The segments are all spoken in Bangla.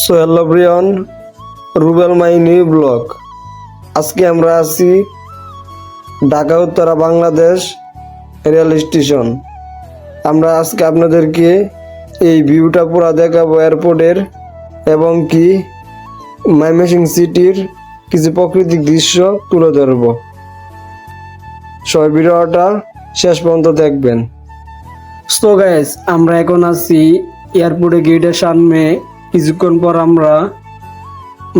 So Rubel my new blog. আজকে আমরা আছি ঢাকা, উত্তরা, বাংলাদেশ রেল স্টেশন। আমরা আজকে আপনাদেরকে এই ভিউটা পুরো দেখাবো এয়ারপোর্টের এবং কি মাইমেসিং সিটির কিছু প্রাকৃতিক দৃশ্য তুলে ধরবো। সবাই শেষ পর্যন্ত দেখবেন। সো গাইস আমরা এখন আছি এয়ারপোর্টে গেটের সামনে কিছুক্ষণ পর আমরা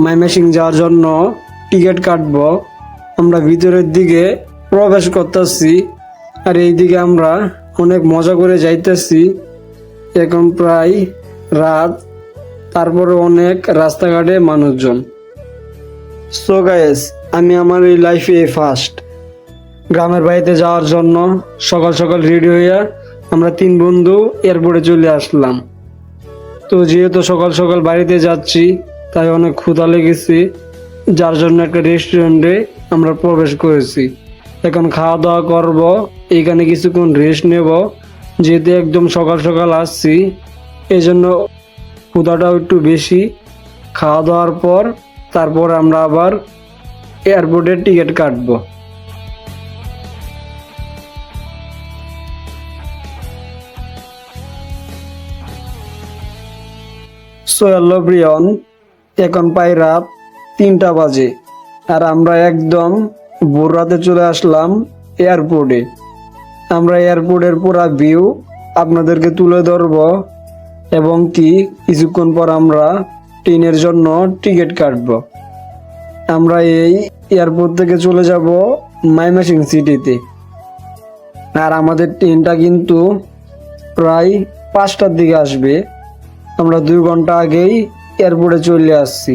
মাইমেসিং যাওয়ার জন্য টিকিট কাটবো। আমরা ভিতরের দিকে প্রবেশ করতেছি আর এই দিকে আমরা অনেক মজা করে যাইতেছি। এখন প্রায় রাত তারপরে অনেক রাস্তাঘাটে মানুষজন। সো গাইস আমি আমার এই লাইফে ফার্স্ট গ্রামের বাড়িতে যাওয়ার জন্য সকাল সকাল রেডি হইয়া আমরা তিন বন্ধু এয়ারপোর্টে চলে আসলাম। তো যেহেতু সকাল সকাল বাড়িতে যাচ্ছি, তাই অনেক ক্ষুধা লেগেছে। যার জন্য একটা রেস্টুরেন্টে আমরা প্রবেশ করেছি। এখন খাওয়া দাওয়া করব এইখানে কিছুক্ষণ রেস্ট নেব। যেহেতু একদম সকাল সকাল আসছি এই জন্য ক্ষুধাটাও একটু বেশি। খাওয়া দাওয়ার পর, তারপর আমরা আবার এয়ারপোর্টের টিকিট কাটবো। সো হ্যালো এখন পাই রাত তিনটা বাজে, আর আমরা একদম ভোর রাতে চলে আসলাম এয়ারপোর্টে। আমরা এয়ারপোর্টের পুরা ভিউ আপনাদেরকে তুলে ধরব এবং কি কিছুক্ষণ পর আমরা ট্রেনের জন্য টিকিট কাটব। আমরা এই এয়ারপোর্ট থেকে চলে যাব মাইমেসিং সিটিতে। আর আমাদের ট্রেনটা কিন্তু প্রায় পাঁচটার দিকে আসবে। আমরা দুই ঘণ্টা আগেই এয়ারপোর্টে চলে আসছি।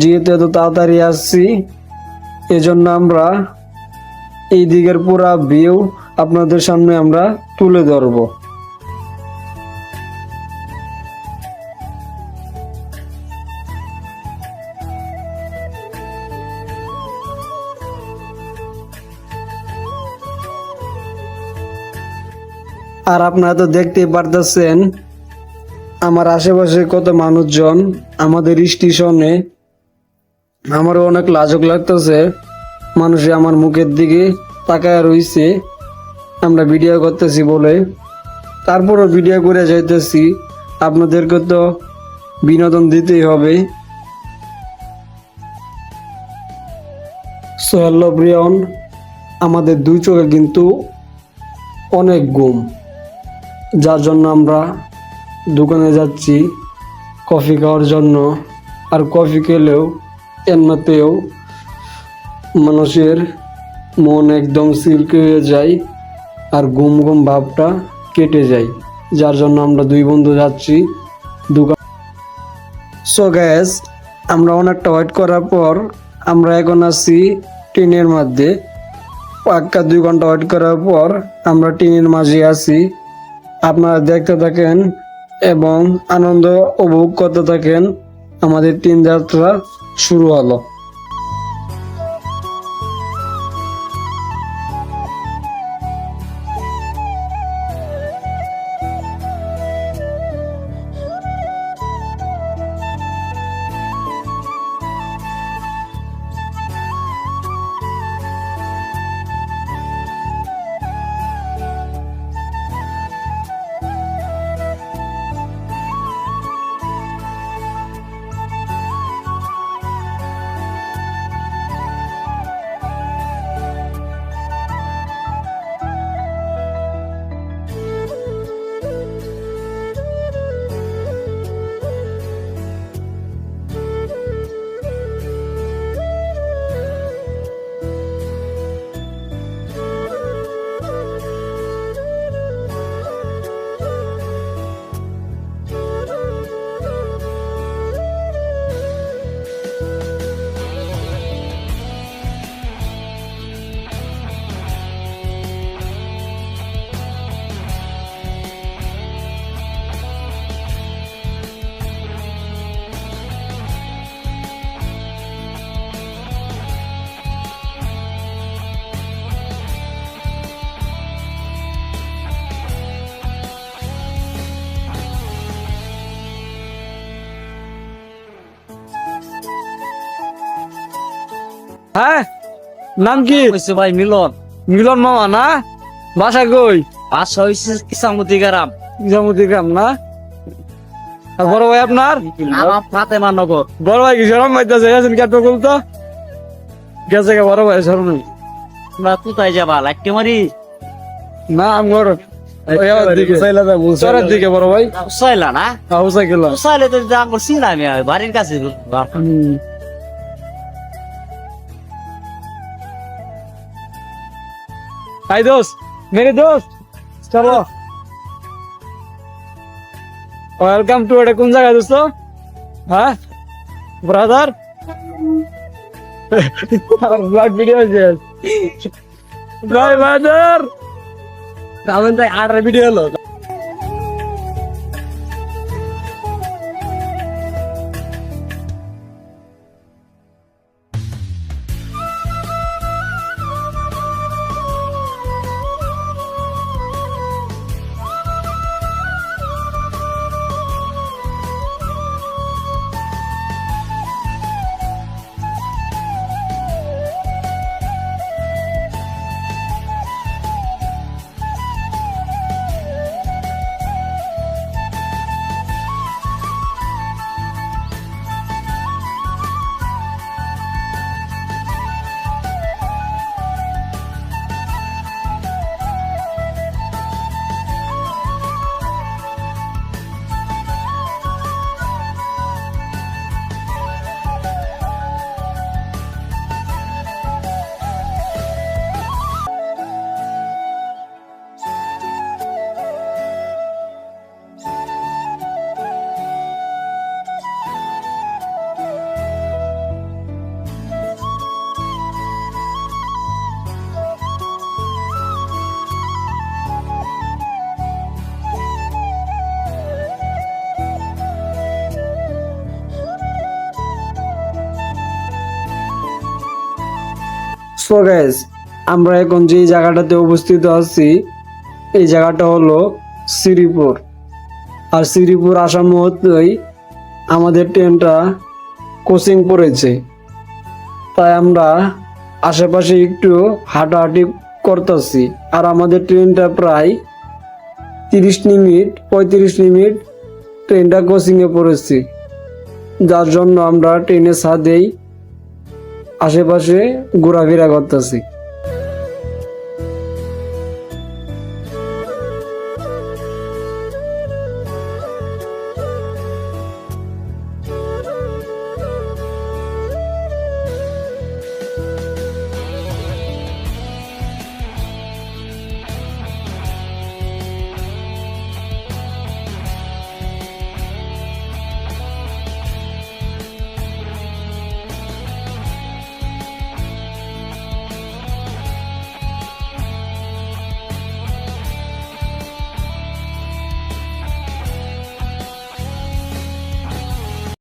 যেহেতু এত তাড়াতাড়ি আসছি, এজন্য আমরা এই দিকের পুরা ভিউ আপনাদের সামনে আমরা তুলে ধরব। আর আপনারা তো দেখতেই পারতেছেন আমার আশেপাশে কত মানুষজন আমাদের স্টেশনে? আমারও অনেক লাজক লাগতেছে। মানুষে আমার মুখের দিকে তাকায় রইছে। আমরা ভিডিও করতেছি বলে। তারপরও ভিডিও করে যাইতেছি। আপনাদেরকে তো বিনোদন দিতেই হবে। সো আমাদের দুই চোখে কিন্তু অনেক গুম যার জন্য আমরা দোকানে যাচ্ছি, কফি খাওয়ার জন্য। আর কফি খেলেও এমনিতেও মানুষের মন একদম সিল্ক হয়ে যায় আর ঘুম ঘুম ভাবটা কেটে যায়। যার জন্য আমরা দুই বন্ধু যাচ্ছি দোকান সো গ্যাস আমরা অনেকটা ওয়েট করার পর আমরা এখন আছি ট্রেনের মধ্যে। পাক্কা দুই ঘণ্টা ওয়েট করার পর আমরা ট্রেনের মাঝে আছি। আপনারা দেখতে থাকেন এবং আনন্দ উপভোগ করতে থাকেন। আমাদের তিন যাত্রা শুরু হলো। হ্যাঁ? নাম কি? হয়েছে ভাই মিলন। মিলন মামা না? বাসা কই? আশা হয়েছে কিসামতি গ্রাম। ইজামতি গ্রাম না? আর বড় ভাই আপনার? আমার ফাতেমা নগর। বড় ভাই কি শরম মাইতেছে গেছেন কেটে বলতো গেছে কে বড় ভাই শরম। নেই তোমরা কোথায় যাবা? লাইটকে মারি? না আমার দিকে। বড় ভাই। চাইলা না? হাউসা গেলাম চাইলে তো আমার চিনামি বাড়ির কাছে হাই দোস্ত, মেরে দোস্ত, চলো। ওয়েলকাম টু এটা কোন জায়গায়, দোস্ত? হ্যাঁ? ব্রাদার ব্লগ ভিডিও ব্রাদার তাই আর ভিডিও হলো সো গাইস আমরা এখন যে জায়গাটাতে অবস্থিত আছি, এই জায়গাটা হলো শ্রীপুর। আর শ্রীপুর আসা মুহূর্তেই আমাদের ট্রেনটা কোচিং পড়েছে। তাই আমরা আশেপাশে একটু হাঁটাহাঁটি করতেছি। আর আমাদের ট্রেনটা প্রায় তিরিশ মিনিট, পঁয়ত্রিশ মিনিট ট্রেনটা কোচিংয়ে পড়েছে। যার জন্য আমরা ট্রেনের ছাদেই আশেপাশে ঘোরাফেরা করতেছি।